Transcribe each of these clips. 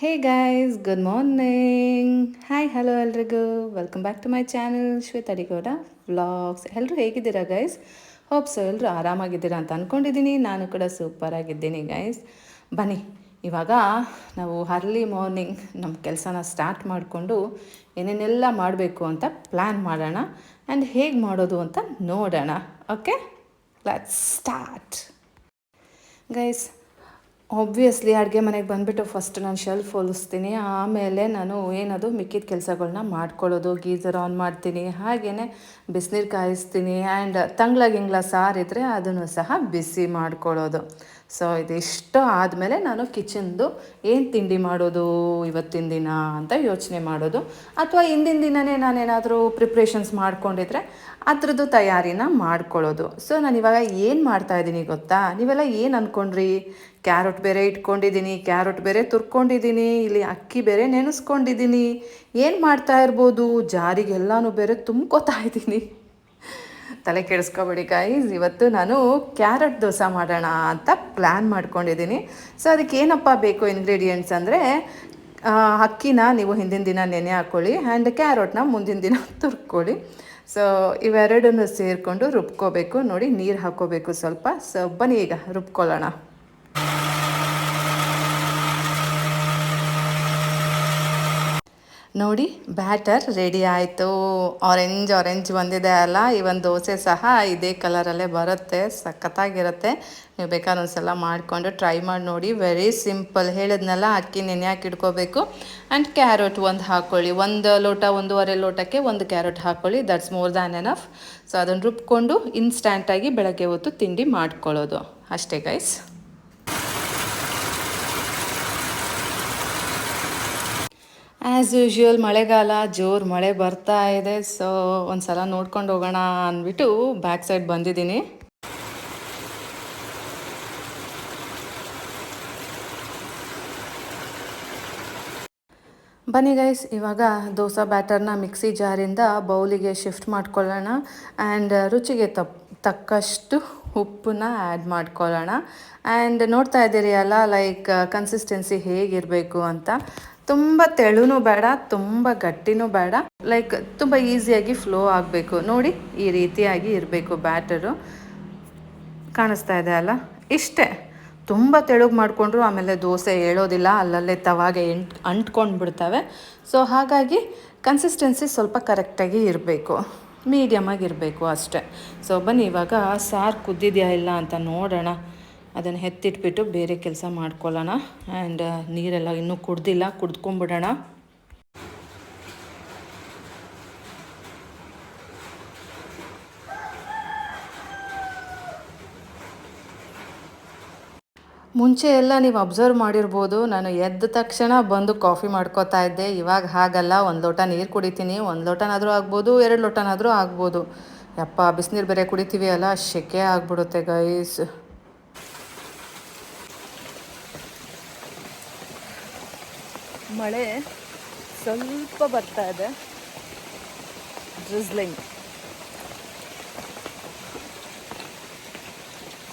Hey guys good morning hi hello ಎಲ್ರಿಗೂ. Welcome back to my channel Shweta Adigowda vlogs ಎಲ್ಲರೂ ಹೇಗಿದ್ದೀರಾ guys hopes ಎಲ್ಲರೂ ಆರಾಮಾಗಿದ್ದೀರಾ ಅಂತ ಅಂದ್ಕೊಂಡಿದ್ದೀನಿ ನಾನು ಕೂಡ ಸೂಪರ್ ಆಗಿದ್ದೀನಿ ಗೈಸ್ ಬನ್ನಿ, ಇವಾಗ ನಾವು ಅರ್ಲಿ ಮಾರ್ನಿಂಗ್ ನಮ್ಮ ಕೆಲಸನ ಸ್ಟಾರ್ಟ್ ಮಾಡಿಕೊಂಡು ಏನೇನೆಲ್ಲ ಮಾಡಬೇಕು ಅಂತ ಪ್ಲ್ಯಾನ್ ಮಾಡೋಣ ಆ್ಯಂಡ್ ಹೇಗೆ ಮಾಡೋದು ಅಂತ ನೋಡೋಣ. Okay let's start guys obviously ಅಡುಗೆ ಮನೆಗೆ ಬಂದುಬಿಟ್ಟು ಫಸ್ಟ್ ನಾನು ಶೆಲ್ಫ್ ಹೊಲಿಸ್ತೀನಿ. ಆಮೇಲೆ ನಾನು ಏನದು, ಮಿಕ್ಕಿದ ಕೆಲಸಗಳನ್ನ ಮಾಡ್ಕೊಳ್ಳೋದು ಗೀಝರ್ ಆನ್ ಮಾಡ್ತೀನಿ. ಹಾಗೆಯೇ ಬಿಸಿನೀರು ಕಾಯಿಸ್ತೀನಿ. ಆ್ಯಂಡ್ ತಂಗ್ಳ ಗಿಂಗ್ಳ ಸಾರಿದ್ರೆ ಅದನ್ನು ಸಹ ಬಿಸಿ ಮಾಡ್ಕೊಳ್ಳೋದು. ಸೊ ಇದಿಷ್ಟು ಆದಮೇಲೆ ನಾನು ಕಿಚನ್ದು ಏನು ತಿಂಡಿ ಮಾಡೋದು ಇವತ್ತಿನ ದಿನ ಅಂತ ಯೋಚನೆ ಮಾಡೋದು. ಅಥವಾ ಹಿಂದಿನ ದಿನವೇ ನಾನೇನಾದರೂ ಪ್ರಿಪ್ರೇಷನ್ಸ್ ಮಾಡ್ಕೊಂಡಿದ್ರೆ ಅದ್ರದ್ದು ತಯಾರಿನ ಮಾಡ್ಕೊಳ್ಳೋದು. ಸೊ ನಾನು ಇವಾಗ ಏನು ಮಾಡ್ತಾಯಿದ್ದೀನಿ ಗೊತ್ತಾ? ನೀವೆಲ್ಲ ಏನು ಅಂದ್ಕೊಂಡ್ರಿ ಕ್ಯಾರೆಟ್ ಬೇರೆ ಇಟ್ಕೊಂಡಿದ್ದೀನಿ, ಕ್ಯಾರೆಟ್ ಬೇರೆ ತುರ್ಕೊಂಡಿದ್ದೀನಿ, ಇಲ್ಲಿ ಅಕ್ಕಿ ಬೇರೆ ನೆನೆಸ್ಕೊಂಡಿದ್ದೀನಿ. ಏನು ಮಾಡ್ತಾ ಇರ್ಬೋದು? ಜಾರಿಗೆಲ್ಲನೂ ಬೇರೆ ತುಂಬ್ಕೊತಾ ಇದ್ದೀನಿ. ತಲೆ ಕೆಡಿಸ್ಕೊಬೇಡಿ ಗೈಸ್ ಇವತ್ತು ನಾನು ಕ್ಯಾರೆಟ್ ದೋಸೆ ಮಾಡೋಣ ಅಂತ ಪ್ಲ್ಯಾನ್ ಮಾಡ್ಕೊಂಡಿದ್ದೀನಿ. ಸೊ ಅದಕ್ಕೆ ಏನಪ್ಪ ಬೇಕು ಇಂಗ್ರೀಡಿಯೆಂಟ್ಸ್ ಅಂದರೆ ಅಕ್ಕಿನ ನೀವು ಹಿಂದಿನ ದಿನ ನೆನೆ ಹಾಕ್ಕೊಳ್ಳಿ ಆ್ಯಂಡ್ ಕ್ಯಾರೆಟ್ನ ಮುಂದಿನ ದಿನ ತುರ್ಕೊಳ್ಳಿ. ಸೊ ಇವೆರಡನ್ನು ಸೇರಿಕೊಂಡು ರುಬ್ಕೋಬೇಕು. ನೋಡಿ, ನೀರು ಹಾಕ್ಕೋಬೇಕು ಸ್ವಲ್ಪ. ಸೊ ಬನ್ನಿ ಈಗ, ರುಬ್ಕೊಳ್ಳೋಣ. ನೋಡಿ, ಬ್ಯಾಟರ್ ರೆಡಿ ಆಯಿತು. ಆರೆಂಜ್ ಆರೆಂಜ್ ಬಂದಿದೆ ಅಲ್ಲ ಇವನ್ ದೋಸೆ ಸಹ ಇದೇ ಕಲರಲ್ಲೇ ಬರುತ್ತೆ, ಸಖತ್ತಾಗಿರುತ್ತೆ. ನೀವು ಬೇಕಾದ್ರೆ ಒಂದ್ಸಲ ಮಾಡಿಕೊಂಡು ಟ್ರೈ ಮಾಡಿ ನೋಡಿ. ವೆರಿ ಸಿಂಪಲ್ ಹೇಳಿದ್ನೆಲ್ಲ, ಅಕ್ಕಿ ನೆನೆ ಹಾಕಿ ಇಟ್ಕೋಬೇಕು. ಆ್ಯಂಡ್ ಕ್ಯಾರೆಟ್ ಒಂದು ಹಾಕ್ಕೊಳ್ಳಿ ಒಂದು ಲೋಟ, ಒಂದೂವರೆ ಲೋಟಕ್ಕೆ ಒಂದು ಕ್ಯಾರೆಟ್ ಹಾಕ್ಕೊಳ್ಳಿ that's more than enough so ಅದನ್ನು ರುಬ್ಕೊಂಡು ಇನ್ಸ್ಟ್ಯಾಂಟಾಗಿ ಬೆಳಗ್ಗೆ ಹೊತ್ತು ತಿಂಡಿ ಮಾಡ್ಕೊಳ್ಳೋದು. ಅಷ್ಟೇ ಗೈಸ್ ಆ್ಯಸ್ ಯೂಶ್ವಲ್ ಮಳೆಗಾಲ, ಜೋರು ಮಳೆ ಬರ್ತಾ ಇದೆ. ಸೊ ಒಂದು ಸಲ ನೋಡ್ಕೊಂಡು ಹೋಗೋಣ ಅಂದ್ಬಿಟ್ಟು ಬ್ಯಾಕ್ ಸೈಡ್ ಬಂದಿದ್ದೀನಿ. ಬನ್ನಿ ಗೈಸ್ ಇವಾಗ ದೋಸೆ ಬ್ಯಾಟರ್ನ ಮಿಕ್ಸಿ ಜಾರಿಂದ ಬೌಲಿಗೆ ಶಿಫ್ಟ್ ಮಾಡ್ಕೊಳ್ಳೋಣ. ಆ್ಯಂಡ್ ರುಚಿಗೆ ತಪ್, ತಕ್ಕಷ್ಟು ಉಪ್ಪನ್ನ ಆ್ಯಡ್ ಮಾಡ್ಕೊಳ್ಳೋಣ. ಆ್ಯಂಡ್ ನೋಡ್ತಾ ಇದ್ದೀರಿ ಅಲ್ಲ ಲೈಕ್ ಕನ್ಸಿಸ್ಟೆನ್ಸಿ ಹೇಗಿರಬೇಕು ಅಂತ. ತುಂಬ ತೆಳುನೂ ಬೇಡ, ತುಂಬ ಗಟ್ಟಿನೂ ಬೇಡ. ಲೈಕ್ ತುಂಬ ಈಸಿಯಾಗಿ ಫ್ಲೋ ಆಗಬೇಕು. ನೋಡಿ, ಈ ರೀತಿಯಾಗಿ ಇರಬೇಕು ಬ್ಯಾಟರು ಕಾಣಿಸ್ತಾ ಇದೆ ಅಲ್ಲ? ಇಷ್ಟೇ. ತುಂಬ ತೆಳುಗೆ ಮಾಡಿಕೊಂಡ್ರು ಆಮೇಲೆ ದೋಸೆ ಹೇಳೋದಿಲ್ಲ, ಅಲ್ಲಲ್ಲೇ ತವಾಗೆ ಎಂಟ್, ಅಂಟ್ಕೊಂಡು ಬಿಡ್ತವೆ. ಸೊ ಹಾಗಾಗಿ ಕನ್ಸಿಸ್ಟೆನ್ಸಿ ಸ್ವಲ್ಪ ಕರೆಕ್ಟಾಗಿ ಇರಬೇಕು. ಮೀಡಿಯಮ್ ಇರಬೇಕು ಅಷ್ಟೇ. ಸೊ ಬನ್ನಿ, ಇವಾಗ ಸಾರು ಕುದ್ದಿದೆಯಾ ಇಲ್ಲ ಅಂತ ನೋಡೋಣ. ಅದನ್ನು ಎತ್ತಿಟ್ಬಿಟ್ಟು ಬೇರೆ ಕೆಲಸ ಮಾಡ್ಕೊಳ್ಳೋಣ. ಆ್ಯಂಡ್ ನೀರೆಲ್ಲ ಇನ್ನೂ ಕುಡ್ದಿಲ್ಲ, ಕುಡ್ಕೊಂಬಿಡೋಣ. ಮುಂಚೆ ಎಲ್ಲ ನೀವು ಅಬ್ಸರ್ವ್ ಮಾಡಿರ್ಬೋದು. ನಾನು ಎದ್ದ ತಕ್ಷಣ ಬಂದು ಕಾಫಿ ಮಾಡ್ಕೋತಾ ಇದ್ದೆ. ಇವಾಗ ಹಾಗಲ್ಲ, ಒಂದು ಲೋಟ ನೀರು ಕುಡಿತೀನಿ. ಒಂದು ಲೋಟನಾದರೂ ಆಗ್ಬೋದು, ಎರಡು ಲೋಟನಾದರೂ ಆಗ್ಬೋದು. ಯಪ್ಪ, ಬಿಸಿನೀರು ಬೇರೆ ಕುಡಿತೀವಿ ಅಲ್ಲ, ಶೆಕೆ ಆಗ್ಬಿಡುತ್ತೆ ಗೈಸ್ ಮಳೆ ಸ್ವಲ್ಪ ಬರ್ತಾ ಇದೆ. ಡ್ರಿಸ್ಲಿಂಗ್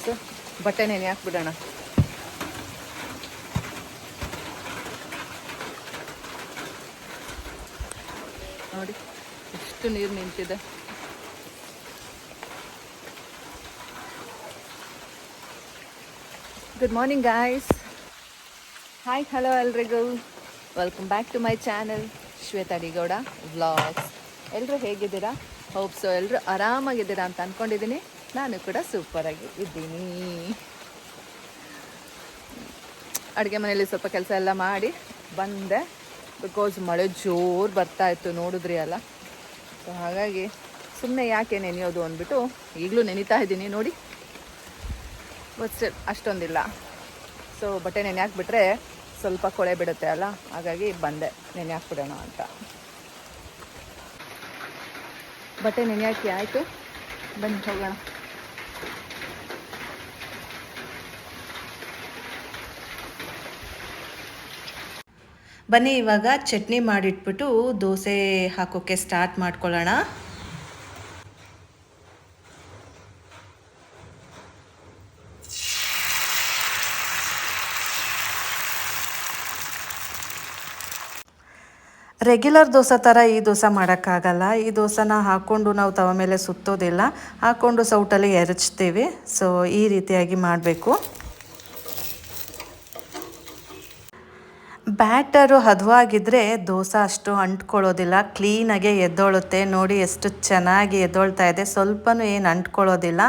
ಸೊ ಬಟ್ಟೆ ನೆನೆ ಹಾಕ್ಬಿಡೋಣ ನೋಡಿ ಎಷ್ಟು ನೀರು ನಿಂತಿದೆ. Good morning guys hi hello ಎಲ್ರಿಗೂ. Welcome back to my channel Shweta Digowda vlogs ಎಲ್ಲರೂ ಹೇಗಿದ್ದೀರಾ? ಹೋಪ್ಸು ಎಲ್ಲರೂ ಆರಾಮಾಗಿದ್ದೀರಾ ಅಂತ ಅಂದ್ಕೊಂಡಿದ್ದೀನಿ ನಾನು ಕೂಡ ಸೂಪರಾಗಿ ಇದ್ದೀನಿ. ಅಡುಗೆ ಮನೆಯಲ್ಲಿ ಸ್ವಲ್ಪ ಕೆಲಸ ಎಲ್ಲ ಮಾಡಿ ಬಂದೆ. ಬಿಕಾಸ್ ಮಳೆ ಜೋರು ಬರ್ತಾ ಇತ್ತು, ನೋಡಿದ್ರಿ ಅಲ್ಲ? ಸೊ ಹಾಗಾಗಿ ಸುಮ್ಮನೆ ಯಾಕೆ ನೆನೆಯೋದು ಅಂದ್ಬಿಟ್ಟು ಈಗಲೂ ನೆನೀತಾ ಇದ್ದೀನಿ. ನೋಡಿ ಬಟ್ ಅಷ್ಟೊಂದಿಲ್ಲ. ಸೊ ಬಟ್ಟೆ ನೆನೆ ಹಾಕ್ಬಿಟ್ರೆ ಸ್ವಲ್ಪ ಕೊಳೆ ಬಿಡುತ್ತೆ ಅಲ್ಲ? ಹಾಗಾಗಿ ಬಂದೆ. ನೆನೆ ಹಾಕ್ಬಿಡೋಣ ಅಂತ. ಬಟ್ಟೆ ನೆನೆ ಹಾಕಿ ಆಯಿತು. ಬನ್ನಿ, ಹೋಗೋಣ. ಬನ್ನಿ, ಇವಾಗ ಚಟ್ನಿ ಮಾಡಿಟ್ಬಿಟ್ಟು ದೋಸೆ ಹಾಕೋಕ್ಕೆ ಸ್ಟಾರ್ಟ್ ಮಾಡ್ಕೊಳ್ಳೋಣ. ರೆಗ್ಯುಲರ್ ದೋಸೆ ಥರ ಈ ದೋಸೆ ಮಾಡೋಕ್ಕಾಗಲ್ಲ. ಈ ದೋಸೆನ ಹಾಕ್ಕೊಂಡು ನಾವು ತವ ಮೇಲೆ ಸುತ್ತೋದಿಲ್ಲ. ಹಾಕ್ಕೊಂಡು ಸೌಟಲ್ಲಿ ಎರಚ್ತೀವಿ. ಸೊ ಈ ರೀತಿಯಾಗಿ ಮಾಡಬೇಕು. ಬ್ಯಾಟರು ಹದವಾಗಿದ್ದರೆ ದೋಸೆ ಅಷ್ಟು ಅಂಟ್ಕೊಳ್ಳೋದಿಲ್ಲ. ಕ್ಲೀನಾಗೆ ಎದ್ದೊಳುತ್ತೆ. ನೋಡಿ ಎಷ್ಟು ಚೆನ್ನಾಗಿ ಎದ್ದೊಳ್ತಾ ಇದೆ. ಸ್ವಲ್ಪನೂ ಏನು ಅಂಟ್ಕೊಳ್ಳೋದಿಲ್ಲ.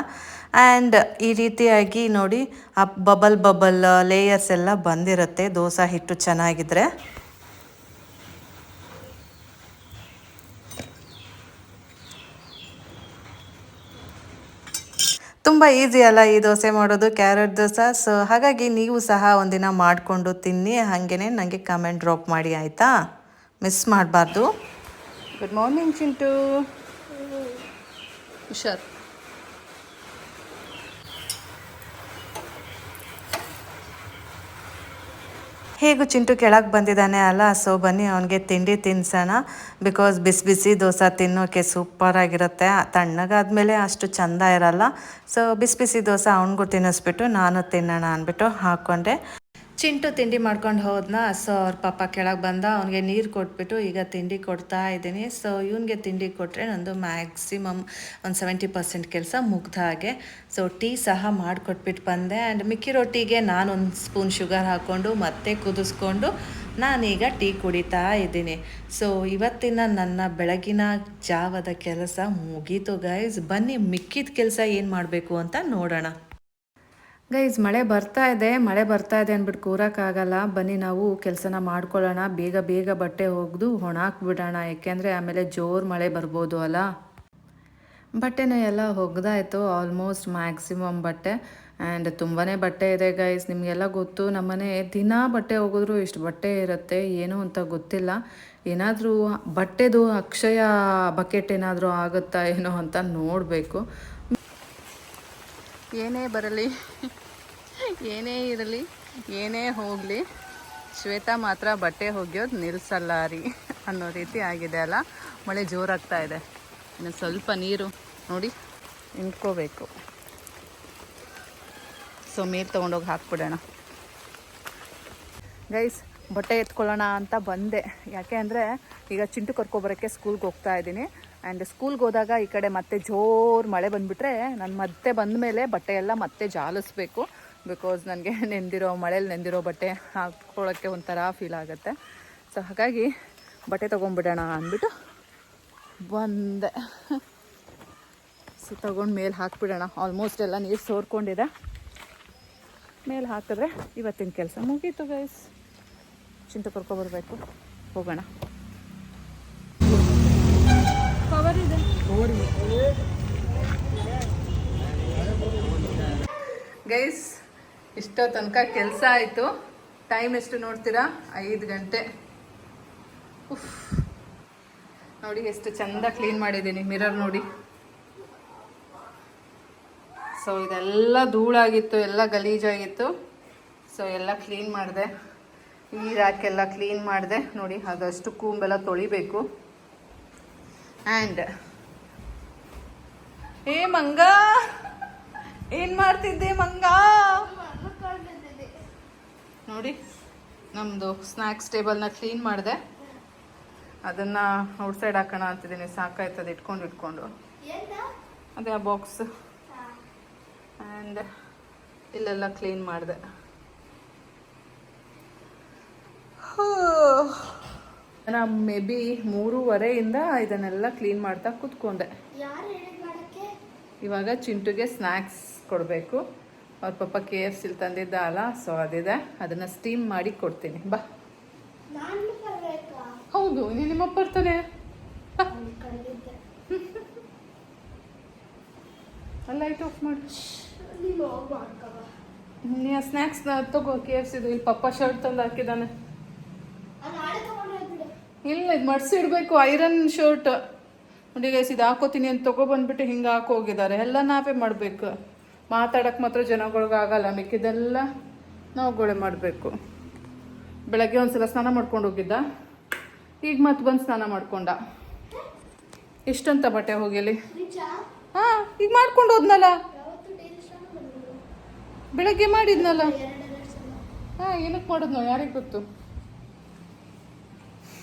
ಆ್ಯಂಡ್ ಈ ರೀತಿಯಾಗಿ ನೋಡಿ, ಆ ಬಬಲ್ ಬಬಲ್ ಲೇಯರ್ಸ್ ಎಲ್ಲ ಬಂದಿರುತ್ತೆ. ದೋಸೆ ಹಿಟ್ಟು ಚೆನ್ನಾಗಿದ್ರೆ. ತುಂಬ ಈಸಿ ಅಲ್ಲ ಈ ದೋಸೆ ಮಾಡೋದು ಕ್ಯಾರೆಟ್ ದೋಸೆ. ಸೊ ಹಾಗಾಗಿ ನೀವು ಸಹ ಒಂದಿನ ಮಾಡಿಕೊಂಡು ತಿನ್ನಿ ಹಾಗೆಯೇ ನನಗೆ ಕಮೆಂಟ್ ಡ್ರಾಪ್ ಮಾಡಿ, ಆಯಿತಾ? ಮಿಸ್ ಮಾಡಬಾರ್ದು. ಗುಡ್ ಮಾರ್ನಿಂಗ್ ಚಿಂಟು ಹುಷಾರ್ ಹೇಗೂ ಚಿಂಟು ಕೆಳಗೆ ಬಂದಿದ್ದಾನೆ ಅಲ್ಲ ಸೊ ಬನ್ನಿ ಅವನಿಗೆ ತಿಂಡಿ ತಿನ್ಸೋಣ. ಬಿಕಾಸ್ ಬಿಸಿ ಬಿಸಿ ದೋಸೆ ತಿನ್ನೋಕೆ ಸೂಪರಾಗಿರುತ್ತೆ ತಣ್ಣಗಾದ್ಮೇಲೆ ಅಷ್ಟು ಚಂದ ಇರಲ್ಲ. ಸೊ ಬಿಸಿ ಬಿಸಿ ದೋಸೆ ಅವನಿಗೂ ತಿನ್ನಿಸ್ಬಿಟ್ಟು ನಾನು ತಿನ್ನೋಣ ಅಂದ್ಬಿಟ್ಟು ಹಾಕ್ಕೊಂಡೆ ಚಿಂಟು ತಿಂಡಿ ಮಾಡ್ಕೊಂಡು ಹೋದ್ನ ಸೊ ಅವ್ರ ಪಾಪ ಕೆಳಗೆ ಬಂದ, ಅವನಿಗೆ ನೀರು ಕೊಟ್ಬಿಟ್ಟು ಈಗ ತಿಂಡಿ ಕೊಡ್ತಾ ಇದ್ದೀನಿ. ಸೊ ಇವನಿಗೆ ತಿಂಡಿ ಕೊಟ್ಟರೆ ನಂದು ಮ್ಯಾಕ್ಸಿಮಮ್ ಒಂದು ಸೆವೆಂಟಿ ಪರ್ಸೆಂಟ್ ಕೆಲಸ ಮುಗ್ದ ಹಾಗೆ. ಸೊ ಟೀ ಸಹ ಮಾಡಿಕೊಟ್ಬಿಟ್ಟು ಬಂದೆ. ಆ್ಯಂಡ್ ಮಿಕ್ಕಿ ರೊಟ್ಟಿಗೆ ನಾನು ಒಂದು ಸ್ಪೂನ್ ಶುಗರ್ ಹಾಕ್ಕೊಂಡು, ಮತ್ತೆ ಕುದಿಸ್ಕೊಂಡು ನಾನೀಗ ಟೀ ಕುಡಿತಾ ಇದ್ದೀನಿ. ಸೊ ಇವತ್ತಿನ ನನ್ನ ಬೆಳಗಿನ ಜಾವದ ಕೆಲಸ ಮುಗೀತು ಗೈಸ್ ಬನ್ನಿ, ಮಿಕ್ಕಿದ ಕೆಲಸ ಏನು ಮಾಡಬೇಕು ಅಂತ ನೋಡೋಣ. ಗೈಸ್ ಮಳೆ ಬರ್ತಾ ಇದೆ, ಮಳೆ ಬರ್ತಾ ಇದೆ ಅಂದ್ಬಿಟ್ಟು ಕೂರಕ್ಕಾಗಲ್ಲ. ಬನ್ನಿ ನಾವು ಕೆಲಸನ ಮಾಡ್ಕೊಳ್ಳೋಣ. ಬೇಗ ಬೇಗ ಬಟ್ಟೆ ಒಗೆದು ಒಣಾಕ್ಬಿಡೋಣ. ಯಾಕೆಂದರೆ ಆಮೇಲೆ ಜೋರು ಮಳೆ ಬರ್ಬೋದು ಅಲ್ಲ. ಬಟ್ಟೆನೂ ಎಲ್ಲ ಒಗ್ದಾಯಿತು. ಆಲ್ಮೋಸ್ಟ್ ಮ್ಯಾಕ್ಸಿಮಮ್ ಬಟ್ಟೆ. ಆ್ಯಂಡ್ ತುಂಬಾ ಬಟ್ಟೆ ಇದೆ ಗೈಸ್ ನಿಮಗೆಲ್ಲ ಗೊತ್ತು, ನಮ್ಮನೆ ದಿನ ಬಟ್ಟೆ ಒಗೆದ್ರು ಇಷ್ಟು ಬಟ್ಟೆ ಇರುತ್ತೆ. ಏನು ಅಂತ ಗೊತ್ತಿಲ್ಲ. ಏನಾದರೂ ಬಟ್ಟೆದು ಅಕ್ಷಯ ಬಕೆಟ್ ಏನಾದರೂ ಆಗುತ್ತಾ, ಏನೋ ಅಂತ ನೋಡಬೇಕು. ಏನೇ ಬರಲಿ, ಏನೇ ಇರಲಿ, ಏನೇ ಹೋಗಲಿ, ಶ್ವೇತಾ ಮಾತ್ರ ಬಟ್ಟೆ ಒಗೆಯೋದು ನಿಲ್ಲಿಸಲ್ಲ ರೀ ಅನ್ನೋ ರೀತಿ ಆಗಿದೆ ಅಲ್ಲ. ಮಳೆ ಜೋರಾಗ್ತಾ ಇದೆ. ಇನ್ನು ಸ್ವಲ್ಪ ನೀರು ನೋಡಿ ನಿಂತ್ಕೋಬೇಕು ಸೊ ನೀರು ತೊಗೊಂಡೋಗಿ ಹಾಕ್ಬಿಡೋಣ. ಗೈಸ್ ಬಟ್ಟೆ ಎತ್ಕೊಳ್ಳೋಣ ಅಂತ ಬಂದೆ. ಯಾಕೆ ಅಂದರೆ ಈಗ ಚಿಂಟು ಕರ್ಕೊಬರೋಕ್ಕೆ ಸ್ಕೂಲ್ಗೆ ಹೋಗ್ತಾ ಇದ್ದೀನಿ. ಆ್ಯಂಡ್ ಸ್ಕೂಲ್ಗೆ ಹೋದಾಗ ಈ ಕಡೆ ಮತ್ತೆ ಜೋರು ಮಳೆ ಬಂದುಬಿಟ್ರೆ ನಾನು ಮತ್ತೆ ಬಂದ ಮೇಲೆ ಬಟ್ಟೆ ಎಲ್ಲ ಮತ್ತೆ ಜಾಲಿಸ್ಬೇಕು. ಬಿಕಾಸ್ ನನಗೆ ನೆಂದಿರೋ, ಮಳೇಲಿ ನೆಂದಿರೋ ಬಟ್ಟೆ ಹಾಕ್ಕೊಳ್ಳೋಕ್ಕೆ ಒಂಥರ ಫೀಲ್ ಆಗುತ್ತೆ. ಸೊ ಹಾಗಾಗಿ ಬಟ್ಟೆ ತೊಗೊಂಡ್ಬಿಡೋಣ ಅಂದ್ಬಿಟ್ಟು ಬಂದೆ. ಸೊ ತೊಗೊಂಡು ಮೇಲೆ ಹಾಕ್ಬಿಡೋಣ. ಆಲ್ಮೋಸ್ಟ್ ಎಲ್ಲ ನೀರು ಸೋರ್ಕೊಂಡಿದೆ. ಮೇಲೆ ಹಾಕಿದ್ರೆ ಇವತ್ತಿನ ಕೆಲಸ ಮುಗೀತು ಗೈಸ್ ಚಿಂತೆ ಕರ್ಕೊಬರ್ಬೇಕು ಹೋಗೋಣ. ಗೈಸ್, ಇಷ್ಟೋ ತನಕ ಕೆಲಸ ಆಯಿತು. ಟೈಮ್ ಎಷ್ಟು ನೋಡ್ತೀರಾ? ಐದು ಗಂಟೆ. ಉಫ್. ನೋಡಿ, ಎಷ್ಟು ಚಂದ ಕ್ಲೀನ್ ಮಾಡಿದ್ದೀನಿ, ಮಿರರ್ ನೋಡಿ. ಸೊ ಇದೆಲ್ಲ ಧೂಳಾಗಿತ್ತು, ಎಲ್ಲ ಗಲೀಜಾಗಿತ್ತು. ಸೊ ಎಲ್ಲ ಕ್ಲೀನ್ ಮಾಡಿದೆ. ಈ ರ್ಯಾಕೆಲ್ಲ ಕ್ಲೀನ್ ಮಾಡಿದೆ. ನೋಡಿ ಅದಷ್ಟು ಕೂಂಬೆಲ್ಲ ತೊಳಿಬೇಕು. ಆ್ಯಂಡ್ ಏ ಮಂಗ, ಏನ್ ಮಾಡ್ತಿದ್ದೆ ಮಂಗ? ನೋಡಿ ನಮ್ಮದು ಸ್ನಾಕ್ಸ್ ಟೇಬಲ್ನ ಕ್ಲೀನ್ ಮಾಡಿದೆ. ಅದನ್ನು ಔಟ್ಸೈಡ್ ಹಾಕೋಣ ಅಂತಿದ್ದೀನಿ, ಸಾಕಾಯ್ತದೆ, ಇಟ್ಕೊಂಡು ಇಟ್ಕೊಂಡು. ಅದೇ ಆ ಬಾಕ್ಸ್ ಆ್ಯಂಡ್ ಇಲ್ಲೆಲ್ಲ ಕ್ಲೀನ್ ಮಾಡಿದೆ. ನಾನು ಮೇ ಬಿ ಮೂರುವರೆಯಿಂದ ಇದನ್ನೆಲ್ಲ ಕ್ಲೀನ್ ಮಾಡ್ತಾ ಕೂತ್ಕೊಂಡೆ. ಇವಾಗ ಚಿಂಟುಗೆ ಸ್ನ್ಯಾಕ್ಸ್ ಕೊಡಬೇಕು. ಅವ್ರ ಪಾಪ ಕೆ ಎಫ್ ಸಿಲ್ ತಂದಿದ್ದ ಅಲ್ಲ ಸೊ ಅದಿದೆ. ಅದನ್ನು ಸ್ಟೀಮ್ ಮಾಡಿ ಕೊಡ್ತೀನಿ. ಬಾ. ಹೌದು ನೀನು ನಿಮ್ಮಪ್ಪ ಬರ್ತಾನೆ ಲೈಟ್ ಆಫ್ ಮಾಡಿ. ಸ್ನ್ಯಾಕ್ಸ್ ತಗೋ ಕೆ ಎಫ್ ಸಿದು ಇಲ್ಲಿ ಪಪ್ಪ ಶರ್ಟ್ ತಂದು ಹಾಕಿದ್ದಾನೆ. ಇಲ್ಲ, ಇದು ಮಡ್ಸಿ ಇಡಬೇಕು ಐರನ್ ಶರ್ಟ್ ನೋಡಿ ಗೈಸ್ ಇದು ಹಾಕೋತೀನಿ ಅಂತ ತೊಗೊಬಂದ್ಬಿಟ್ಟು ಹಿಂಗೆ ಹಾಕೋಗಿದ್ದಾರೆ ಎಲ್ಲ ನಾವೇ ಮಾಡಬೇಕು. ಮಾತಾಡೋಕ್ಕೆ ಮಾತ್ರ ಜನಗಳಿಗಾಗಲ್ಲ ಮಿಕ್ಕಿದೆಲ್ಲ ನಾವುಗಳೇ ಮಾಡಬೇಕು. ಬೆಳಗ್ಗೆ ಒಂದ್ಸಲ ಸ್ನಾನ ಮಾಡ್ಕೊಂಡು ಹೋಗಿದ್ದ? ಈಗ ಮತ್ತೆ ಬಂದು ಸ್ನಾನ ಮಾಡ್ಕೊಂಡ. ಇಷ್ಟಂತ ಬಟ್ಟೆ ಹೋಗಿಲಿ? ಹಾಂ, ಈಗ ಮಾಡ್ಕೊಂಡು ಹೋದ್ನಲ್ಲ? ಬೆಳಗ್ಗೆ ಮಾಡಿದ್ನಲ್ಲ? ಹಾಂ ಏನಕ್ಕೆ ಮಾಡಿದ್ನೋ, ಯಾರಿಗೆ ಗೊತ್ತು?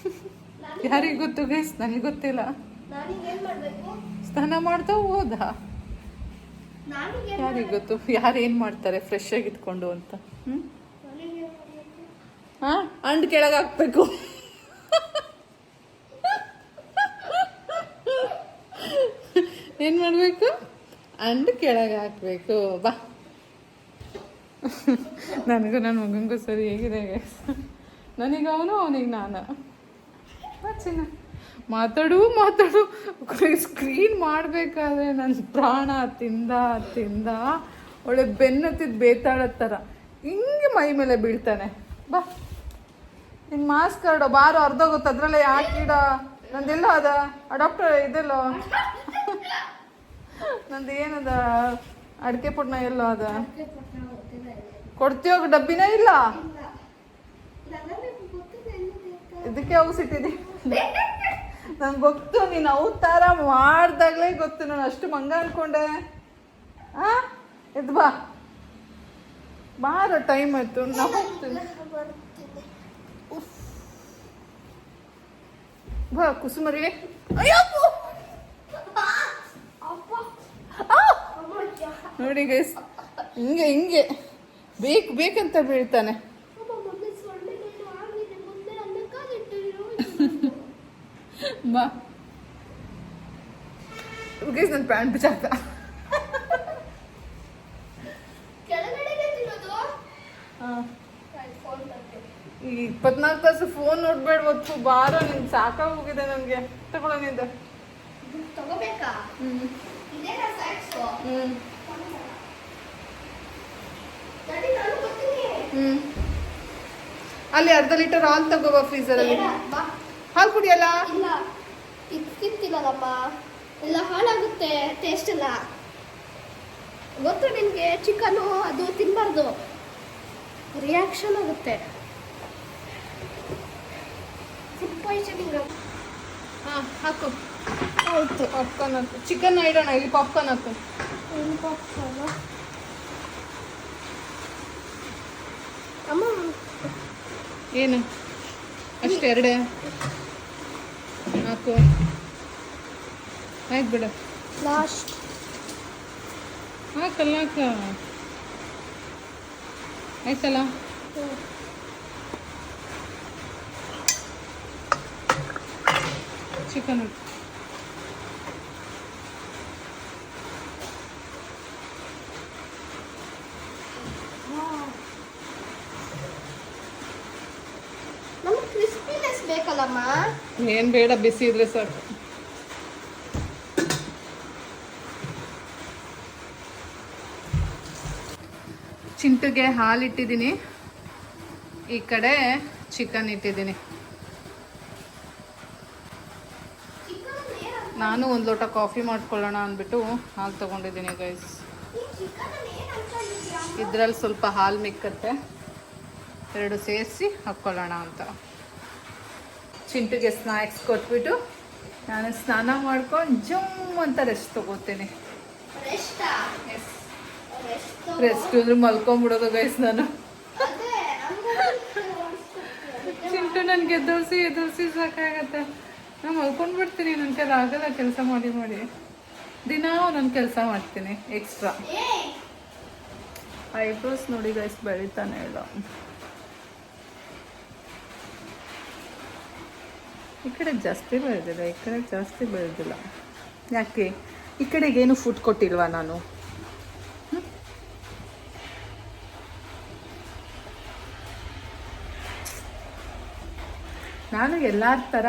ಯಾರಿಗೆ ಗೊತ್ತು ಗೈಸ್ ನನಗೆ ಗೊತ್ತಿಲ್ಲ. ನಾನೀಗ ಏನ್ ಮಾಡ್ಬೇಕು? ಸ್ನಾನ ಮಾಡ್ತಾ ಹೋದ. ನಾನೀಗ ಯಾರಿಗೆ ಗೊತ್ತು? ಯಾರು ಏನು ಮಾಡ್ತಾರೆ? ಫ್ರೆಶ್ ಆಗಿ ಇಟ್ಕೊಂಡು ಅಂತ. ಹ್ಞೂ ಹಾಂ? ಅಂಡ್ ಕೆಳಗೆ ಹಾಕ್ಬೇಕು. ಏನು ಮಾಡಬೇಕು? ಅಂಡ್ ಕೆಳಗೆ ಹಾಕಬೇಕು. ಬಾ. ನನಗೂ ನನ್ನ ಮಗನಿಗೂ ಸರಿ ಹೇಗಿದೆ? ನನಗೆ ಅವನು ಅವನಿಗೆ ನಾನು. ಮಾತಾಡು ಮಾತಾಡು. ಸ್ಕ್ರೀನ್ ಮಾಡಬೇಕಾದ್ರೆ ನನ್ನ ಪ್ರಾಣ ತಿಂದ ತಿಂದ. ಒಳ್ಳೆ ಬೆನ್ನತ್ತಿದ್ದು ಬೇತಾಡೋ ಥರ ಹಿಂಗೆ ಮೈ ಮೇಲೆ ಬೀಳ್ತಾನೆ. ಬಾ. ನಿನ್ನ ಮಾಸ್ಕ್ ಕಾರ್ಡು ಬಾರು ಅರ್ಧೋಗುತ್ತೆ. ಅದರಲ್ಲೇ ಹಾಕಿಡ ನಂದೆಲ್ಲ ಅದ? ಡಾಕ್ಟರ್ ಇದೆಲ್ಲೋ? ನಂದು ಏನದ? ಅಡಿಕೆ ಪುಟ್ನ ಎಲ್ಲೋ ಅದ? ಗೊತ್ತಿಲ್ಲ ಡಬ್ಬಿನೇ ಇಲ್ಲ ಇಲ್ಲ ನನಗೆ ಗೊತ್ತಿಲ್ಲ ಎಲ್ಲಿದೆ ಅಂತ. ಇದಕ್ಕೆ ಅವಸಿಟ್ಟಿದೆ ನಂಗೆ ಗೊತ್ತು ನೀನು ಅವತಾರ ಮಾಡ್ದಾಗಲೇ ಗೊತ್ತು, ನಾನು ಅಷ್ಟು ಮಂಗ ಅನ್ಕೊಂಡೆ. ಆ? ಇದು ಬಾ. ಬಾರ ಟೈಮ್ ಆಯ್ತು ನಾವು ಹೋಗ್ತೀನಿ. ಬಾ ಕುಸುಮರಿ! ನೋಡಿ ಗೈಸ್ ಹಿಂಗೆ ಹಿಂಗೆ. ಬೇಕು, ಬೇಕಂತ ಬೀಳ್ತಾನೆ. ಬಾ ಗೈಸ್ ನನ್ನ ಪ್ಯಾಂಟ್ ಬಿಚ್ಚಾಕ ಕೆಳಗಡೆಗೆ ತಿನ್ನೋದು? ಫೋನ್ ಬರ್ತೀನಿ ಈ ಇಪ್ಪತ್ನಾಲ್ಕು ತಾಸು ಫೋನ್ ನೋಡ್ಬೇಡ ಹೊತ್ತು ಬಾರ ನಿಂಗೆ ಸಾಕಾಗೋಗಿದೆ ನನಗೆ ತಗೊಳ್ಳೋ ನಿಂದ ಇದು ತಗೋಬೇಕಾ? ಹ್ಞೂ ಹ್ಞೂ ನಾನು ಅಲ್ಲಿ ಅರ್ಧ ಲೀಟರ್ ಹಾಲು ತಗೋಬಾ ಫ್ರೀಸರಲ್ಲಿ ಅಲ್ಲಿ. ಬಾ. ಹಾಲು ಕುಡಿಯಲ್ಲ? ಇದು ಎಲ್ಲ ಹಾಳಾಗುತ್ತೆ ಟೇಸ್ಟ್ ಎಲ್ಲ. ಗೊತ್ತು ನಿನಗೆ? ಚಿಕನು ಅದು ತಿನ್ನಬಾರ್ದು ರಿಯಾಕ್ಷನ್ ಆಗುತ್ತೆ. ಫುಡ್ ಪಾಯ್ಸನಿಂಗ್ ಹಾಂ ಹಾಕು. ಆಯಿತು. ಪಾಪ್ಕಾರ್ನ್ ಹಾಕು. ಚಿಕನ್ ಇಡೋಣ ಇಲ್ಲಿ ಪಾಪ್ಕಾರ್ನ್ ಹಾಕು. ಅಮ್ಮ. ಏನು? ಅಷ್ಟೆರಡೆ ಹಾಕು. ಆಯ್ತು ಬಿಡು. ಲಾಸ್ಟ್. ಹಾಕಲ್ಲ ಹಾಕ. ಆಯ್ತಲ್ಲ? ಚಿಕನ್ ನಮಗೆ ಏನು ಬೇಡ, ಬಿಸಿ ಇದ್ರೆ ಸರ್ ಚಿಂಟುಗೆ ಹಾಲು ಇಟ್ಟಿದ್ದೀನಿ ಈ ಕಡೆ ಚಿಕನ್ ಇಟ್ಟಿದ್ದೀನಿ. ನಾನು ಒಂದು ಲೋಟ ಕಾಫಿ ಮಾಡ್ಕೊಳ್ಳೋಣ ಅಂದ್ಬಿಟ್ಟು ಹಾಲು ತೊಗೊಂಡಿದ್ದೀನಿ ಗೈಸ್ ಇದರಲ್ಲಿ ಸ್ವಲ್ಪ ಹಾಲು ಮಿಕ್ಕತ್ತೆ. ಎರಡು ಸೇರಿಸಿ ಹಾಕ್ಕೊಳ್ಳೋಣ ಅಂತ. ಚಿಂಟುಗೆ ಸ್ನ್ಯಾಕ್ಸ್ ಕೊಟ್ಬಿಟ್ಟು ನಾನು ಸ್ನಾನ ಮಾಡ್ಕೊಂಡು ಜುಮ್ ಅಂತ ರೆಸ್ಟ್ ತಗೋತೀನಿ. ರೆಸ್ಟಾ ಅಂದ್ರೆ ಮಲ್ಕೊಂಬಿಡೋದು ಗೈಸ್ ನಾನು. ಚಿಂಟು ನನ್ಗೆ ಎದುರಿಸಿ ಎದುರಿಸಿ ಸಾಕಾಗತ್ತೆ. ನಾನು ಮಲ್ಕೊಂಡ್ಬಿಡ್ತೀನಿ ನನ್ನ ಕೈಲಿ ಆಗಲ್ಲ ಕೆಲಸ ಮಾಡಿ ಮಾಡಿ. ದಿನ ನಾನು ಕೆಲಸ ಮಾಡ್ತೀನಿ ಎಕ್ಸ್ಟ್ರಾ ಐಬ್ರೋಸ್ ನೋಡಿ ಗೈಸ್ ಬೆಳಿತಾನೆ ಇಲ್ಲ ಈ ಕಡೆ ಜಾಸ್ತಿ ಬೆಳೆದಿಲ್ಲ ಈ ಕಡೆ ಜಾಸ್ತಿ ಬೆಳೆದಿಲ್ಲ. ಯಾಕೆ? ಈ ಕಡೆಗೇನು ಫುಡ್ ಕೊಟ್ಟಿಲ್ವಾ ನಾನು? ನಾನು ಎಲ್ಲರ ಥರ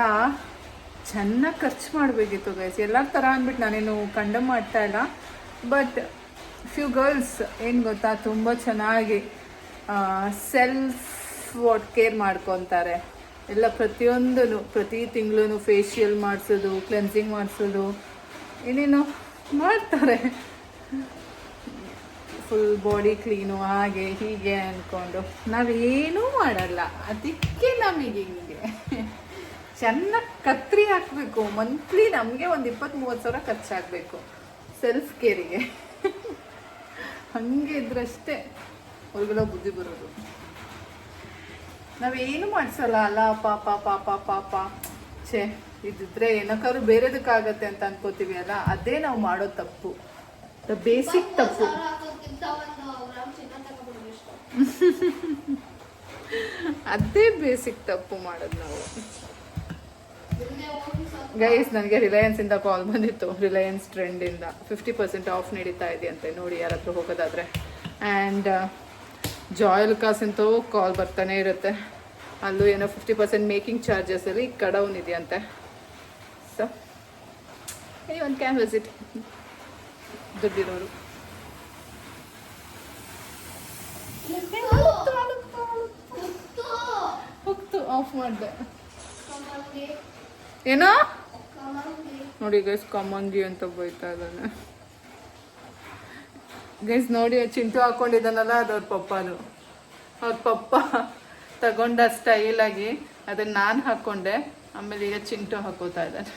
ಚೆನ್ನಾಗಿ ಖರ್ಚು ಮಾಡಬೇಕಿತ್ತು ಗೈಸ್ ಎಲ್ಲರ ಥರ ಅಂದ್ಬಿಟ್ಟು ನಾನೇನು ಕಂಡಮ್ ಮಾಡ್ತಾ ಇಲ್ಲ. ಬಟ್ ಫ್ಯೂ ಗರ್ಲ್ಸ್ ಏನು ಗೊತ್ತಾ, ತುಂಬ ಚೆನ್ನಾಗಿ ಸೆಲ್ಫ್ ವಾಟ್ ಕೇರ್ ಮಾಡ್ಕೊತಾರೆ. ಎಲ್ಲ ಪ್ರತಿಯೊಂದೂ ಪ್ರತಿ ತಿಂಗಳೂ ಫೇಶಿಯಲ್ ಮಾಡಿಸೋದು ಕ್ಲೆನ್ಸಿಂಗ್ ಮಾಡಿಸೋದು, ಏನೇನೋ ಮಾಡ್ತಾರೆ. ಫುಲ್ ಬಾಡಿ ಕ್ಲೀನು ಹಾಗೆ, ಹೀಗೆ ಅಂದ್ಕೊಂಡು ನಾವೇನೂ ಮಾಡಲ್ಲ. ಅದಕ್ಕೆ ನಮಗೆ ಹಿಂಗೆ. ಚೆನ್ನಾಗಿ ಕತ್ರಿ ಹಾಕಬೇಕು. ಮಂತ್ಲಿ ನಮಗೆ ಒಂದು ಇಪ್ಪತ್ತು ಮೂವತ್ತು ಸಾವಿರ ಖರ್ಚಾಗಬೇಕು. ಸೆಲ್ಫ್ ಕೇರಿಗೆ ಹಾಗೆ ಇದ್ರಷ್ಟೇ ಹೊರಗಡೆ ಬುದ್ಧಿ ಬರೋದು. ನಾವೇನು ಮಾಡಿಸಲ್ಲ? ಅಲ್ಲ ಪಾಪ ಪಾಪ ಪಾಪ ಛೇ ಇದಿದ್ರೆ ಏನಕ್ಕಾದ್ರೂ ಬೇರೆದಕ್ಕಾಗತ್ತೆ ಅಂತ ಅನ್ಕೋತೀವಿ ಅಲ್ಲ? ಅದೇ ನಾವು ಮಾಡೋ ತಪ್ಪು. ದ ಬೇಸಿಕ್ ತಪ್ಪು. ಅದೇ ಬೇಸಿಕ್ ತಪ್ಪು ಮಾಡೋದು ನಾವು. ಗೈಸ್ ನನಗೆ ರಿಲಯನ್ಸಿಂದ ಕಾಲ್ ಬಂದಿತ್ತು. ರಿಲಯನ್ಸ್ ಟ್ರೆಂಡಿಂದ ಫಿಫ್ಟಿ ಪರ್ಸೆಂಟ್ ಆಫ್ ನಡೀತಾ ಇದೆಯಂತೆ ನೋಡಿ ಯಾರ ಹತ್ರ ಹೋಗೋದಾದರೆ. ಆ್ಯಂಡ್ ಜಾಯಲ್ ಕಾಸಂತೂ ಕಾಲ್ ಬರ್ತಾನೆ ಇರುತ್ತೆ. ಅಲ್ಲೂ ಏನೋ ಫಿಫ್ಟಿ ಪರ್ಸೆಂಟ್ ಮೇಕಿಂಗ್ ಚಾರ್ಜಸಲ್ಲಿ ಕಡೌನ್ ಇದೆಯಂತೆ. ಸೊ ಈ ಒಂದು ಕ್ಯಾನ್ ವಿಸಿಟ್ ದುಡ್ಡಿರೋರು ಆಫ್ ಮಾಡಿದೆ. ಏನೋ? ನೋಡಿ ಗೈಸ್ ಕಾಮಂಗಿ ಅಂತ ಬೈತಾ ಇದ್ದಾನೆ. ಗೈಸ್ ನೋಡಿ ಚಿಂಟು ಹಾಕೊಂಡಿದ್ದಾನಲ್ಲ ಅದು ಅವ್ರ ಅದು. ಅವ್ರ ಪಪ್ಪ ತಗೊಂಡ ಸ್ಟೈಲಾಗಿ ಅದನ್ನ ನಾನು ಹಾಕೊಂಡೆ. ಆಮೇಲೆ ಈಗ ಚಿಂಟು ಹಾಕೋತಾ ಇದ್ದಾನೆ.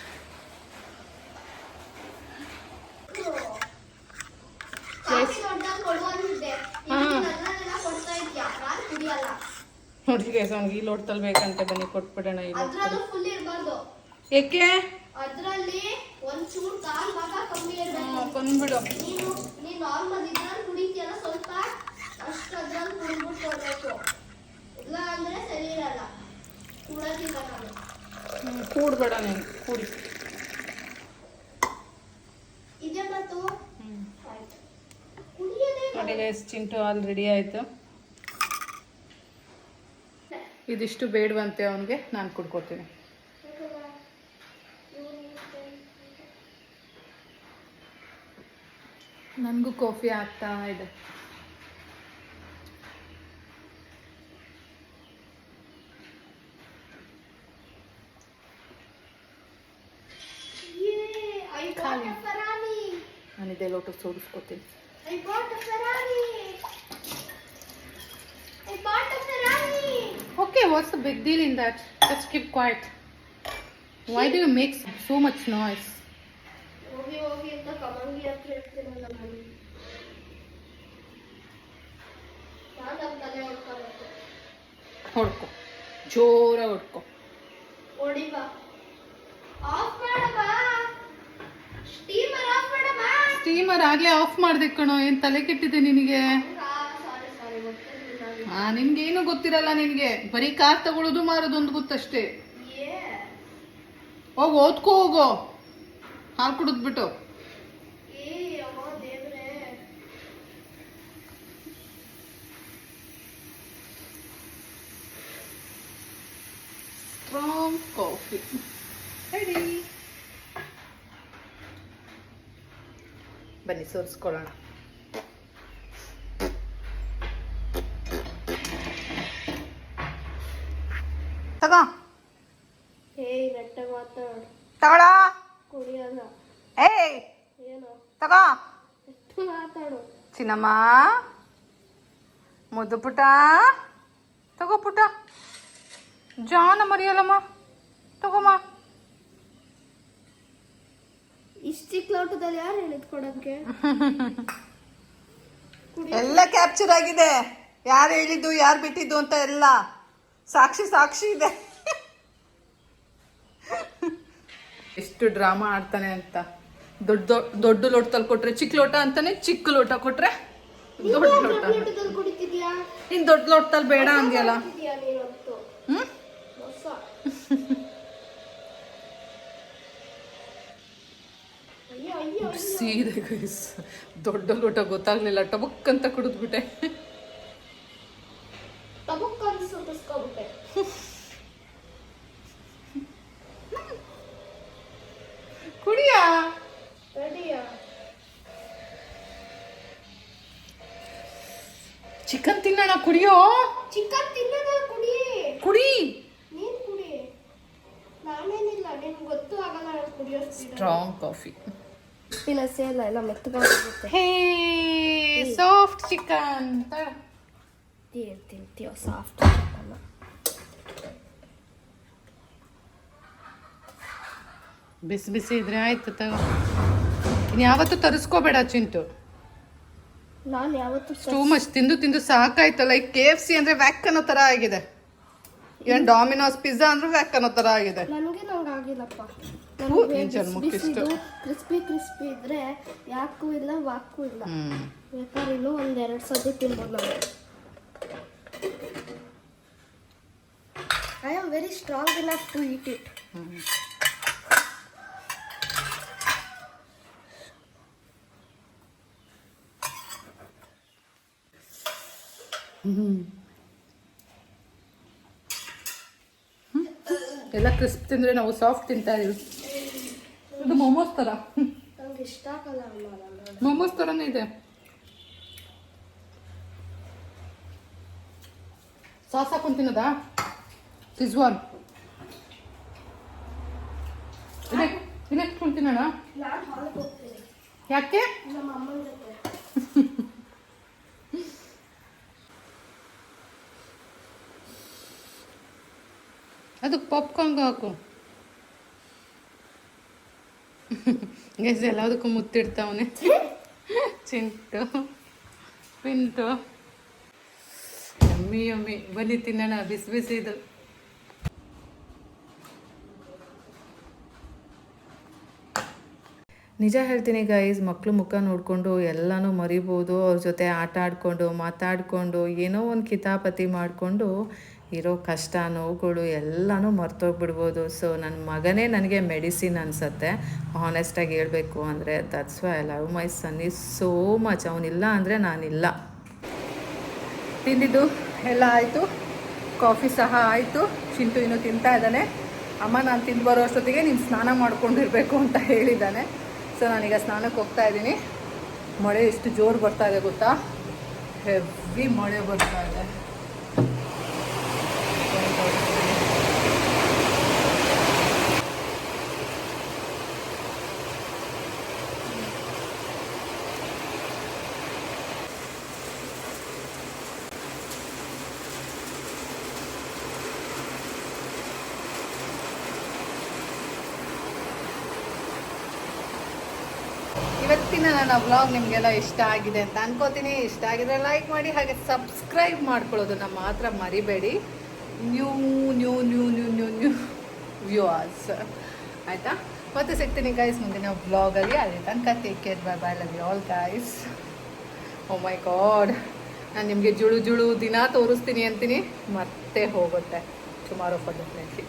ನೋಡಿ ಗೈಸ್ ಅವ್ನಿಗೆ ಈ ಲೋಟದಲ್ಲಿ ಬೇಕಂತೆ ಬನ್ನಿ ಕೊಟ್ಬಿಡೋಣ ಈ ಏಕೆ? ಕೊಂದ್ಬಿಡು ನಾರ್ಮಲ್ ಇದ್ರಲ್ಲಿ ಕುಡಿತೀಯಲ್ಲ ಸ್ವಲ್ಪ ಅಷ್ಟು ಅದ್ರಲ್ಲಿ ಕುಡಿದ್ಬಿಟ್ಟು ಕೊಡ್ಬೇಕು ಇಲ್ಲ ಅಂದ್ರೆ ಸರಿ ಇರಲ್ಲ. ಕುಡೋದಿಲ್ಲ ನಾನು. ಕೂಡ್ಬೇಡ ನೀನು ಕೂಡಿ. ಇದೇ ಮತ್ತು? ನೋಡಿ ಗೈಸ್ ಚಿಂಟು ಹಾಲು ರೆಡಿ ಆಯಿತು. ಇದಿಷ್ಟು ಬೇಡವಂತೆ ಅವನಿಗೆ ನಾನು ಕುಡ್ಕೊತೀನಿ. ನನಗೂ ಕಾಫಿ ಆಗ್ತಾ ಇದೆ I bought a Ferrari. ನಾನಿದೆ ಲೋಟ ಸೋಡಿಸ್ಕೊತೀನಿ I bought a Ferrari. I bought a Ferrari. Okay what's the big deal in that just keep ಹೊಡ್ಕೊ. ಜೋರ ಹೊಡ್ಕೊ. ಸ್ಟೀಮರ್ ಆಗ್ಲೇ ಆಫ್ ಮಾಡ್ದೆ ಕಣೋ. ಏನ್ ತಲೆ ಕೆಟ್ಟಿದೆ ನಿನಗೆ? ಹಾ ಏನು ನಿನ್ಗೇನು ಗೊತ್ತಿರಲ್ಲ ನಿನ್ಗೆ. ಬರೀ ಕಾರ್ ತಗೊಳ್ಳೋದು ಮಾರೋದು ಒಂದು ಗೊತ್ತಷ್ಟೇ ಹೋಗ್ ಓದ್ಕೋ ಹೋಗೋ. ಹಾಲು ಕುಡಿದ್ಬಿಟ್ಟು ಏ ಅಮ್ಮ ದೇವ್ರೆ ಸ್ಟ್ರಾಂಗ್ ಕಾಫಿ Ready. ಬನ್ನಿ ಸೋರಿಸ್ಕೊಳ್ಳೋಣ. ತಗೋ. ಏಯ್ ನೆಟ್ಟ ಮಾತಾಡು. ತಗೊಳ. ಕುಡಿಯಲ್ಲ ಏಯ್. ಏನು? ತಗೋ. ಎಷ್ಟು ಮಾತಾಡು. ಚಿನ್ನಮ್ಮ. ಮುದ್ದು ಪುಟ ತಗೋ ಪುಟ ಜಾನ ಮರಿಯಲ್ಲಮ್ಮ ತಗೋಮ್ಮ ಇಷ್ಟು ಚಿಕ್ಕ ಲೋಟದಲ್ಲಿ ಯಾರು ಹೇಳಿದ್ ಕೊಡಕ್ಕೆ ಎಲ್ಲ ಕ್ಯಾಪ್ಚರ್ ಆಗಿದೆ. ಯಾರು ಹೇಳಿದ್ದು ಯಾರು ಬಿಟ್ಟಿದ್ದು ಅಂತ ಎಲ್ಲ ಸಾಕ್ಷಿ ಸಾಕ್ಷಿ ಇದೆ. ಎಷ್ಟು ಡ್ರಾಮಾ ಆಡ್ತಾನೆ ಅಂತ. ದೊಡ್ಡ ದೊಡ್ಡ ದೊಡ್ಡ ಲೋಟದಲ್ಲಿ ಕೊಟ್ರೆ ಚಿಕ್ಕ ಲೋಟ ಅಂತಾನೆ ಚಿಕ್ಕ ಲೋಟ ಕೊಟ್ರೆ ದೊಡ್ಡ ಲೋಟ. ಇನ್ ದೊಡ್ಡ ಲೋಟದಲ್ಲಿ ಬೇಡ ಅಂದ್ಯಲ್ಲ. ಹ್ಮ್? ಸೀದೆ ಗೈಸ್. ದೊಡ್ಡ ಲೋಟ ಗೊತ್ತಾಗ್ಲಿಲ್ಲ. ಟಬಕ್ ಅಂತ ಕುಡಿದ್ಬಿಟ್ಟೆ ಕುಡಿಯ? ಚಿಕನ್ ತಿನ್ನೋಣ ಕುಡಿಯೋ? ಚಿಕನ್ ತಿನ್ನೋಣ ಕುಡಿ. ಕುಡಿ ನೀನ್ ಕುಡಿ ನಾನೇನಿಲ್ಲ ನಿನ್ ಗೊತ್ತು ಆಗಲ್ಲ ನಾನು ಕುಡಿಯೋ ಸ್ಟ್ರಾಂಗ್ ಕಾಫಿ ಇಲ್ಲ ಸೇಲ್ಲ ಎಲ್ಲ ಮೆತ್ತಗಾಗುತ್ತೆ ಹೇ ಸಾಫ್ಟ್ ಚಿಕನ್ ತಿಂತೀವಿ ತಿಂತೀವ ಸಾಫ್ಟ್ ಬಿಸಿ ಬಿಸಿ ಇದ್ರೆ ಆಯ್ತು ತಗೋ. ಇನ್ ಯಾವತ್ತೂ ತರಿಸ್ಕೋಬೇಡ ಚಿಂಟು. ನಾನು ಯಾವತ್ತೂ ಟೂ ಮಚ್ ತಿಂದು ತಿಂದು ಸಾಕಾಯ್ತಲ್ಲ. ಲೈಕ್ ಕೆ ಎಫ್ ಸಿ ಅಂದ್ರೆ ವ್ಯಾಕ್ ಅನ್ನೋ ತರ ಆಗಿದೆ. ಏನ್ ಡಾಮಿನೋಸ್ ಪಿಜ್ಜಾ ಅಂದ್ರೆ ವ್ಯಾಕ್ ಅನ್ನೋ ತರ ಆಗಿದೆ? ನನಗೆ ನಂಗೆ ಆಗಿಲ್ಲಪ್ಪ. ಹೂ, ನಿನ್ ಜನ್ಮಕ್ಕಿಷ್ಟು. ಕ್ರಿಸ್ಪಿ ಕ್ರಿಸ್ಪಿ ಇದ್ರೆ ಯಾಕೂ ಇಲ್ಲ ವಾಕ್ಕೂ ಇಲ್ಲ. ಹ್ಮ್. ಬೇಕಾದ್ರೆ ಇನ್ನೂ ಒಂದ್ ಎರಡು ಸತಿ ತಿನ್ಬೋದು ನಾನು. I am very strong enough to eat it ಎಲ್ಲ ಕ್ರಿಸ್ಪ್ ತಿಂದ್ರೆ ನಾವು ಸಾಫ್ಟ್ ತಿಂತಾ ಇದೀವಿ. ಇದು ಮೊಮೋಸ್ ಥರ. ಮೊಮೋಸ್ ತರನೇ ಇದೆ. ಸಾಸ್ ಹಾಕೊಂಡು ತಿನ್ನೋದಾ? ಸಿಜ್ವಾನ್ ಇದೆ ಇದೆ ಇಟ್ಕೊಂಡು ತಿನ್ನೋಣ? ಯಾಕೆ? ನಮ್ಮ ಪಾಪ್ಕಾರ್ನ್ಗೂ ಜೊತೆ ಅದು ಪಾಪ್ಕಾರ್ನ್ಗೆ ಹಾಕು. ಗೈಸ್ ಎಲ್ಲದಕ್ಕೂ ಮುತ್ತಿಡ್ತಾವನೆ. ಚಿಂಟು, ಪಿಂಟು. ಯಮ್ಮಿ ಯಮ್ಮಿ, ಬನ್ನಿ ತಿನ್ನೋಣ, ಬಿಸಿ ಬಿಸಿ ಇದು. ನಿಜ ಹೇಳ್ತೀನಿ ಗೈಸ್ ಮಕ್ಕಳು ಮುಖ ನೋಡಿಕೊಂಡು ಎಲ್ಲನೂ ಮರಿಬೋದು, ಅವ್ರ ಜೊತೆ ಆಟ ಆಡಿಕೊಂಡು, ಮಾತಾಡಿಕೊಂಡು, ಏನೋ ಒಂದು ಕಿತಾಪತಿ ಮಾಡಿಕೊಂಡು ಇರೋ ಕಷ್ಟ, ನೋವುಗಳು ಎಲ್ಲನೂ ಮರ್ತೋಗ್ಬಿಡ್ಬೋದು. ಸೊ ನನ್ನ ಮಗನೇ ನನಗೆ ಮೆಡಿಸಿನ್ ಅನಿಸುತ್ತೆ. ಹಾನೆಸ್ಟಾಗಿ ಹೇಳಬೇಕು ಅಂದರೆ that's why I love my son is so much ಅವನಿಲ್ಲ ಅಂದರೆ ನಾನಿಲ್ಲ. ತಿಂದಿದ್ದು ಎಲ್ಲ ಆಯಿತು. ಕಾಫಿ ಸಹ ಆಯಿತು. ಚಿಂಟು ಇನ್ನೂ ತಿಂತಾ ಇದ್ದಾನೆ. ಅಮ್ಮ, ನಾನು ತಿಂದು ಬರೋ ಅಷ್ಟೊತ್ತಿಗೆ ನೀನು ಸ್ನಾನ ಮಾಡ್ಕೊಂಡಿರಬೇಕು ಅಂತ ಹೇಳಿದ್ದಾನೆ. ಸೊ ನಾನೀಗ ಸ್ನಾನಕ್ಕೆ ಹೋಗ್ತಾ ಇದ್ದೀನಿ. ಮಳೆ ಎಷ್ಟು ಜೋರು ಬರ್ತಾ ಇದೆ ಗೊತ್ತಾ? ಹೆವಿ ಮಳೆ ಬರ್ತಾ ಇದೆ. ಇವತ್ತಿನ ನನ್ನ ವ್ಲಾಗ್ ನಿಮಗೆಲ್ಲ ಇಷ್ಟ ಆಗಿದೆ ಅಂತ ಅನ್ಕೋತೀನಿ. ಇಷ್ಟ ಆಗಿದ್ರೆ ಲೈಕ್ ಮಾಡಿ ಹಾಗೆ ಸಬ್ಸ್ಕ್ರೈಬ್ ಮಾಡ್ಕೊಳ್ಳೋದನ್ನ ಮಾತ್ರ ಮರಿಬೇಡಿ. New new new new new new viewers ಆಯಿತಾ? ಮತ್ತೆ ಸಿಗ್ತೀನಿ ಗೈಸ್ ಮುಂದಿನ ವ್ಲಾಗಲ್ಲಿ ಅಲ್ಲಿ. ತನಕ take care bye bye love you all guys oh my God ನಾನು ನಿಮಗೆ ಜುಳು ಜುಳು ದಿನ ತೋರಿಸ್ತೀನಿ ಅಂತೀನಿ. ಮತ್ತೆ ಹೋಗುತ್ತೆ. Tomorrow for definitely